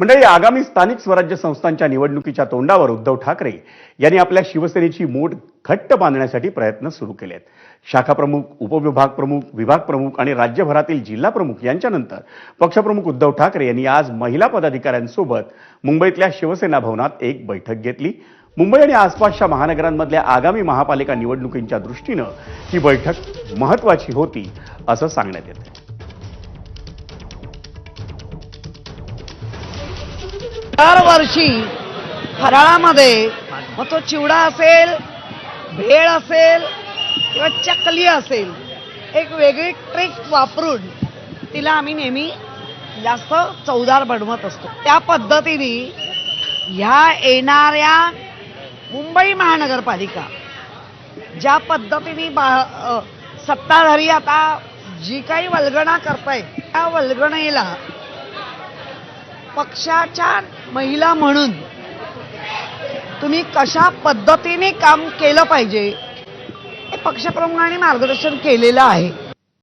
मंडळी आगामी स्थानिक स्वराज्य संस्थांच्या निवडणुकीच्या तोंडावर उद्धव ठाकरे यांनी आपल्या शिवसेनेची मोठ घट्ट बांधण्यासाठी प्रयत्न सुरू केले आहेत शाखाप्रमुख उपविभाग प्रमुख विभाग प्रमुख आणि राज्यभरातील जिल्हा प्रमुख यांच्यानंतर पक्षप्रमुख उद्धव ठाकरे यांनी आज महिला पदाधिकाऱ्यांसोबत मुंबईतल्या शिवसेना भवनात एक बैठक घेतली. मुंबई आणि आसपासच्या महानगरांमधल्या आगामी महापालिका निवडणुकींच्या दृष्टीनं ही बैठक महत्वाची होती असं सांगण्यात येतं दरवर्षी फराळामध्ये मग तो चिवडा असेल भेळ असेल किंवा चकली असेल एक वेगळी ट्रिक वापरून तिला आम्ही नेहमी जास्त चवदार बनवत असतो. त्या पद्धतीने ह्या येणाऱ्या मुंबई महानगरपालिका ज्या पद्धतीने बा सत्ताधारी आता जी काही वल्गणा करतायत त्या वल्गणेला पक्षाच्या महिला म्हणून तुम्ही कशा पद्धतीने काम केलं पाहिजे हे पक्षप्रमुखांनी मार्गदर्शन केलेलं आहे.